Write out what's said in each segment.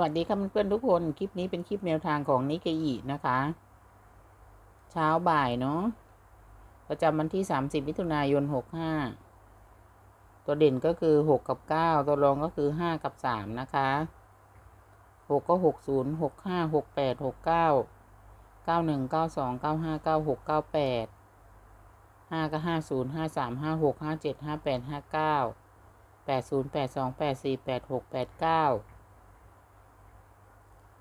วัสดีค่ะเพื่อนๆทุกคน คลิปนี้เป็นคลิปแนวทางของนิกเกอินะคะ เช้าบ่ายเนาะประจำวันที่ 30มิถุนายน 65 ตัวเด่นก็คือ 6 กับ 9 ตัวรองก็คือ 5 กับ 3 นะคะ 6 ก็ 60 65 68 69 91 92 95 96 98 5 ก็ 50 53 56 57 58 59 80 82 84 86 89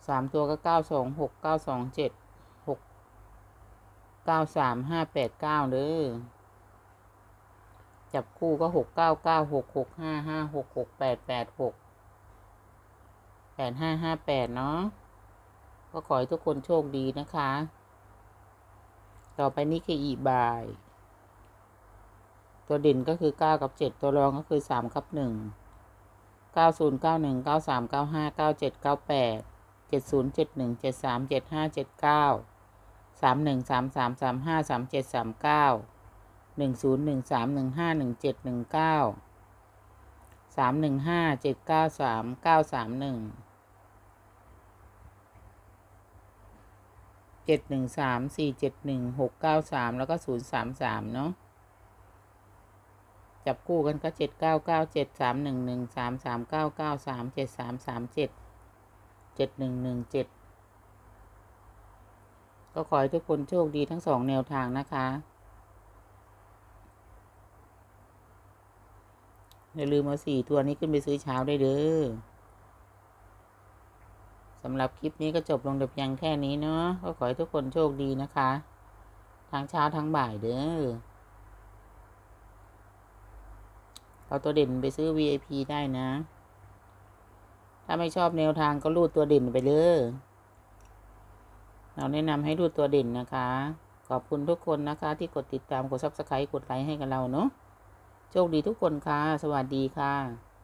สามตัวก็เก้าสองหกเก้าสองเจ็ดหกเก้าสามห้าแปดเก้าเลยจับคู่ก็หกเก้าเก้าหกหกห้าห้าหกหกแปดแปดหกแปดห้าห้าแปดเนาะก็ขอให้ทุกคนโชคดีนะคะ ต่อไปนี่คืออีบาย ตัวเด่นก็คือเก้ากับเจ็ดตัวรองก็คือสามกับหนึ่งเก้าศูนย์เก้าหนึ่งเก้าสามเก้าห้าเก้าเจ็ดเก้าแปด เจ็ดศูนย์เจ็ดหนึ่งเจ็ดสามเจ็ดห้าเจ็ดเก้าสามหนึ่งสามสามสามห้าสามเจ็ดสามเก้าหนึ่งศูนย์หนึ่งสามหนึ่งห้าหนึ่งเจ็ดหนึ่งเก้าสามหนึ่งห้าเจ็ดเก้าสามเก้าสามหนึ่งเจ็ดหนึ่งสามสี่เจ็ดหนึ่งหกเก้าสามแล้วก็ศูนย์สามสามเนาะจับคู่กันก็เจ็ดเก้าเก้าเจ็ดสามหนึ่งหนึ่งสามสามเก้าเก้าสามเจ็ดสามสามเจ็ด เจ็ดหนึ่งหนึ่งเจ็ดก็ขอให้ทุกคนโชคดีทั้งสองแนวทางนะคะ อย่าลืมเอาสี่ตัวนี้ขึ้นไปซื้อเช้าได้เด้อสำหรับคลิปนี้ก็จบลงแต่เพียงแค่นี้เนาะก็ขอให้ทุกคนโชคดีนะคะ ทั้งเช้าทั้งบ่ายเด้อเอาตัวเด่นไปซื้อ VIP ได้นะ ถ้าไม่ชอบแนวทางก็รูดตัวเด่นไปเลย เราแนะนำให้รูดตัวเด่นนะคะ ขอบคุณทุกคนนะคะ ที่กดติดตาม กดซับสไครต์กดไลค์ให้กับเราเนาะ โชคดีทุกคนค่ะ สวัสดีค่ะ